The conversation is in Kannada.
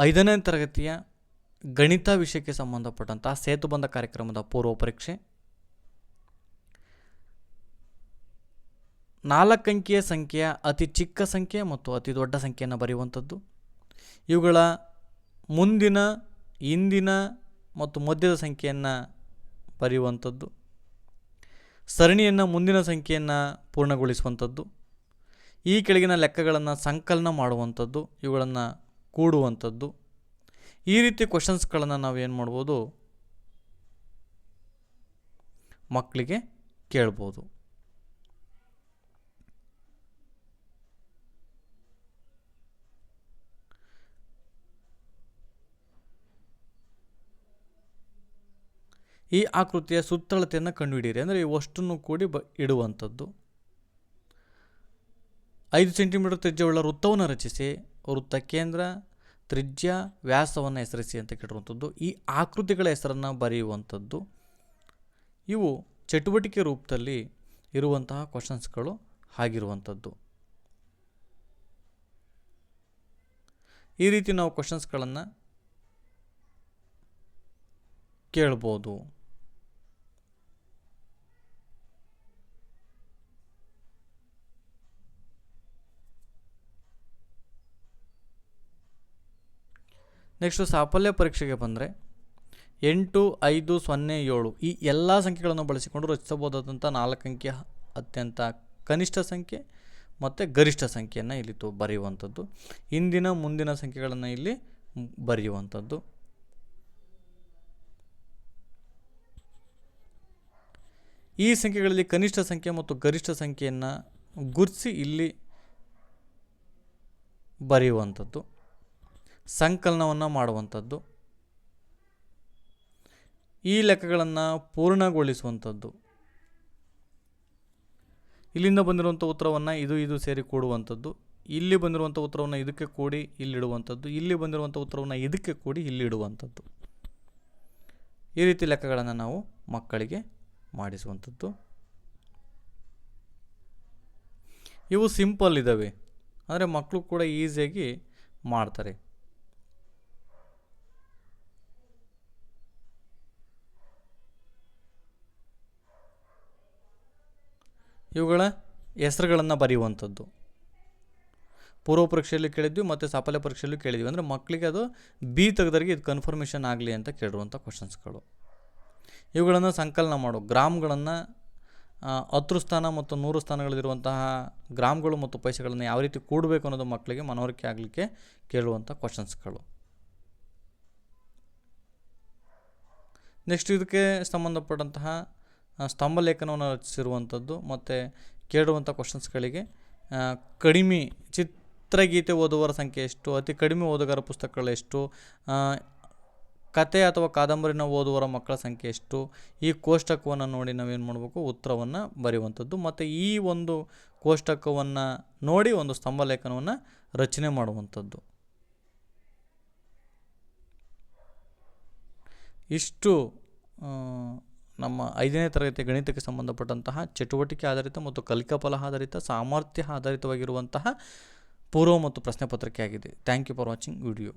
ಐದನೇ ತರಗತಿಯ ಗಣಿತ ವಿಷಯಕ್ಕೆ ಸಂಬಂಧಪಟ್ಟಂತಹ ಸೇತುಬಂಧ ಕಾರ್ಯಕ್ರಮದ ಪೂರ್ವ ಪರೀಕ್ಷೆ. ನಾಲ್ಕಂಕಿಯ ಸಂಖ್ಯೆಯ ಅತಿ ಚಿಕ್ಕ ಸಂಖ್ಯೆ ಮತ್ತು ಅತಿ ದೊಡ್ಡ ಸಂಖ್ಯೆಯನ್ನು ಬರೆಯುವಂಥದ್ದು. ಇವುಗಳ ಮುಂದಿನ, ಇಂದಿನ ಮತ್ತು ಮಧ್ಯದ ಸಂಖ್ಯೆಯನ್ನು ಬರೆಯುವಂಥದ್ದು. ಸರಣಿಯನ್ನು ಮುಂದಿನ ಸಂಖ್ಯೆಯನ್ನು ಪೂರ್ಣಗೊಳಿಸುವಂಥದ್ದು. ಈ ಕೆಳಗಿನ ಲೆಕ್ಕಗಳನ್ನು ಸಂಕಲನ ಮಾಡುವಂಥದ್ದು. ಇವುಗಳನ್ನು ಕೂಡುವಂಥದ್ದು. ಈ ರೀತಿ ಕ್ವಶನ್ಸ್ಗಳನ್ನು ನಾವು ಏನು ಮಾಡ್ಬೋದು? ಮಕ್ಕಳಿಗೆ ಕೇಳ್ಬೋದು. ಈ ಆಕೃತಿಯ ಸುತ್ತಳತೆಯನ್ನು ಕಂಡುಹಿಡಿಯಿರಿ. ಅಂದರೆ ಇವಷ್ಟನ್ನು ಕೂಡಿ ಬ ಇಡುವಂಥದ್ದು. ಐದು ಸೆಂಟಿಮೀಟರ್ ತ್ರಿಜ್ಯವುಳ್ಳ ವೃತ್ತವನ್ನು ರಚಿಸಿ. ವೃತ್ತ ಕೇಂದ್ರ ತ್ರಿಜ್ಯ ವ್ಯಾಸವನ್ನು ಹೆಸರಿಸಿ ಅಂತ ಕೇಳಿರುವಂಥದ್ದು. ಈ ಆಕೃತಿಗಳ ಹೆಸರನ್ನು ಬರೆಯುವಂಥದ್ದು. ಇವು ಚಟುವಟಿಕೆ ರೂಪದಲ್ಲಿ ಇರುವಂತಹ ಕ್ವಶನ್ಸ್ಗಳು ಆಗಿರುವಂಥದ್ದು. ಈ ರೀತಿ ನಾವು ಕ್ವಶನ್ಸ್ಗಳನ್ನು ಕೇಳ್ಬೋದು. ನೆಕ್ಸ್ಟು ಸಾಫಲ್ಯ ಪರೀಕ್ಷೆಗೆ ಬಂದರೆ ಎಂಟು, ಐದು, ಸೊನ್ನೆ, ಏಳು ಈ ಎಲ್ಲ ಸಂಖ್ಯೆಗಳನ್ನು ಬಳಸಿಕೊಂಡು ರಚಿಸಬಹುದಾದಂಥ ನಾಲ್ಕು ಅಂಕಿಯ ಅತ್ಯಂತ ಕನಿಷ್ಠ ಸಂಖ್ಯೆ ಮತ್ತು ಗರಿಷ್ಠ ಸಂಖ್ಯೆಯನ್ನು ಇಲ್ಲಿ ತು ಬರೆಯುವಂಥದ್ದು. ಇಂದಿನ ಮುಂದಿನ ಸಂಖ್ಯೆಗಳನ್ನು ಇಲ್ಲಿ ಬರೆಯುವಂಥದ್ದು. ಈ ಸಂಖ್ಯೆಗಳಲ್ಲಿ ಕನಿಷ್ಠ ಸಂಖ್ಯೆ ಮತ್ತು ಗರಿಷ್ಠ ಸಂಖ್ಯೆಯನ್ನು ಗುರುತಿಸಿ ಇಲ್ಲಿ ಬರೆಯುವಂಥದ್ದು. ಸಂಕಲನವನ್ನು ಮಾಡುವಂಥದ್ದು. ಈ ಲೆಕ್ಕಗಳನ್ನು ಪೂರ್ಣಗೊಳಿಸುವಂಥದ್ದು. ಇಲ್ಲಿಂದ ಬಂದಿರುವಂಥ ಉತ್ತರವನ್ನು ಇದು ಇದು ಸೇರಿ ಕೂಡುವಂಥದ್ದು. ಇಲ್ಲಿ ಬಂದಿರುವಂಥ ಉತ್ತರವನ್ನು ಇದಕ್ಕೆ ಕೂಡಿ ಇಲ್ಲಿಡುವಂಥದ್ದು. ಇಲ್ಲಿ ಬಂದಿರುವಂಥ ಉತ್ತರವನ್ನು ಇದಕ್ಕೆ ಕೂಡಿ ಇಲ್ಲಿಡುವಂಥದ್ದು. ಈ ರೀತಿ ಲೆಕ್ಕಗಳನ್ನು ನಾವು ಮಕ್ಕಳಿಗೆ ಮಾಡಿಸುವಂಥದ್ದು. ಇವು ಸಿಂಪಲ್ ಇದ್ದಾವೆ ಅಂದರೆ ಮಕ್ಕಳು ಕೂಡ ಈಸಿಯಾಗಿ ಮಾಡ್ತಾರೆ. ಇವುಗಳ ಹೆಸರುಗಳನ್ನು ಬರೆಯುವಂಥದ್ದು. ಪೂರ್ವ ಪರೀಕ್ಷೆಯಲ್ಲಿ ಕೇಳಿದ್ವಿ, ಮತ್ತು ಸಾಫಲ್ಯ ಪರೀಕ್ಷೆಯಲ್ಲೂ ಕೇಳಿದ್ವಿ. ಅಂದರೆ ಮಕ್ಕಳಿಗೆ ಅದು ಬಿ ತೆಗೆದರಿಗೆ ಇದು ಕನ್ಫರ್ಮೇಷನ್ ಆಗಲಿ ಅಂತ ಕೇಳಿರುವಂಥ ಕ್ವಶನ್ಸ್ಗಳು ಇವುಗಳನ್ನು ಸಂಕಲನ ಮಾಡು. ಗ್ರಾಮ್ಗಳನ್ನು ಹತ್ತು ಸ್ಥಾನ ಮತ್ತು ನೂರು ಸ್ಥಾನಗಳಲ್ಲಿರುವಂತಹ ಗ್ರಾಮ್ಗಳು ಮತ್ತು ಪೈಸೆಗಳನ್ನು ಯಾವ ರೀತಿ ಕೂಡಬೇಕು ಅನ್ನೋದು ಮಕ್ಕಳಿಗೆ ಮನವರಿಕೆ ಆಗಲಿಕ್ಕೆ ಕೇಳುವಂಥ ಕ್ವಶನ್ಸ್ಗಳು ನೆಕ್ಸ್ಟ್ ಇದಕ್ಕೆ ಸಂಬಂಧಪಟ್ಟಂತಹ ಸ್ತಂಭ ಲೇಖನವನ್ನು ರಚಿಸಿರುವಂಥದ್ದು ಮತ್ತು ಕೇಳುವಂಥ ಕ್ವಶನ್ಸ್ಗಳಿಗೆ ಕಡಿಮೆ ಚಿತ್ರಗೀತೆ ಓದುವರ ಸಂಖ್ಯೆ ಎಷ್ಟು, ಅತಿ ಕಡಿಮೆ ಓದುಗರ ಪುಸ್ತಕಗಳು ಎಷ್ಟು ಕತೆ ಅಥವಾ ಕಾದಂಬರಿನ ಓದುವರ ಮಕ್ಕಳ ಸಂಖ್ಯೆ ಎಷ್ಟು, ಈ ಕೋಷ್ಟಕವನ್ನು ನೋಡಿ ನಾವೇನು ಮಾಡಬೇಕು, ಉತ್ತರವನ್ನು ಬರೆಯುವಂಥದ್ದು. ಮತ್ತು ಈ ಒಂದು ಕೋಷ್ಟಕವನ್ನು ನೋಡಿ ಒಂದು ಸ್ತಂಭ ಲೇಖನವನ್ನು ರಚನೆ ಮಾಡುವಂಥದ್ದು. ಇಷ್ಟು ನಮ್ಮ ಐದನೇ ತರಗತಿ ಗಣಿತಕ್ಕೆ ಸಂಬಂಧಪಟ್ಟಂತಹ ಚಟುವಟಿಕೆ ಆಧಾರಿತ ಮತ್ತು ಕಲಿಕಾ ಫಲ ಆಧಾರಿತ, ಸಾಮರ್ಥ್ಯ ಆಧಾರಿತವಾಗಿರುವಂತಹ ಪೂರ್ವ ಮತ್ತು ಪ್ರಶ್ನೆ ಪತ್ರಿಕೆ ಆಗಿದೆ thank you for watching video